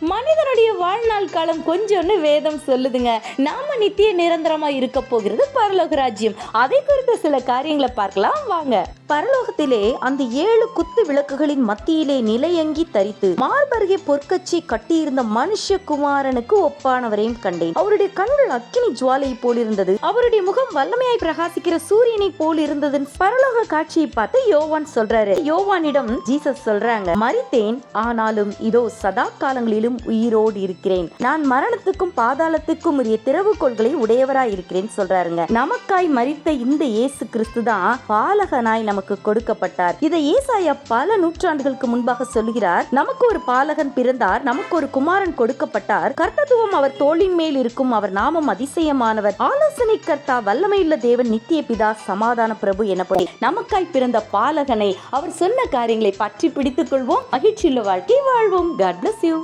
மனிதனுடைய வாழ்நாள் காலம் கொஞ்சம்னு வேதம் சொல்லுதுங்க. நாம நித்திய நிரந்தரமா இருக்க போகிறது பரலோக ராஜ்யம். அதை குறித்த சில காரியங்களை பார்க்கலாம். வாங்க. பரலோகத்திலே அந்த ஏழு குத்து விளக்குகளின் மத்தியிலே நிலையங்கி தரித்து மார்பருகே பொற்கச்சி கட்டியிருந்த மனுஷகுமாரனுக்கு ஒப்பானவரையும் கண்டேன். அவருடைய கண்கள் அக்கினி ஜுவாலை போல் இருந்தது அவருடைய முகம் வல்லமையாய் பிரகாசிக்கிற சூரியனை போல் இருந்தது பரலோக காட்சியை பார்த்து யோவான் சொல்றாரு. யோவானிடம் ஜீசஸ் சொல்றாங்க மறித்தேன் ஆனாலும் இதோ சதா காலங்களிலும் உயிரோடு இருக்கிறேன். நான் மரணத்துக்கும் பாதாளத்துக்கும் உரிய திறவுகோள்களை உடையவராய் இருக்கிறேன் சொல்றாருங்க. நமக்காய் மறித்த இந்த இயேசு கிறிஸ்து தான் பாலகனாய் நம்ம நமக்கு கொடுக்கப்பட்டார். இதை ஏசாயா பல நூற்றாண்டுகளுக்கு முன்பாக சொல்கிறார் நமக்கு ஒரு பாலகன் பிறந்தார் நமக்கு ஒரு குமாரன் கொடுக்கப்பட்டார். கர்த்தத்துவம் அவர் தோளின் மேல் இருக்கும் அவர் நாமம் அதிசயமானவர். ஆலோசனை கர்த்தா வல்லமையுள்ள தேவன் நித்திய பிதா சமாதான பிரபு எனப்படி நமக்காய் பிறந்த பாலகனை அவர் சொன்ன காரியங்களை பற்றி பிடித்துக் கொள்வோம் மகிழ்ச்சியுள்ள வாழ்க்கை வாழ்வோம். God bless you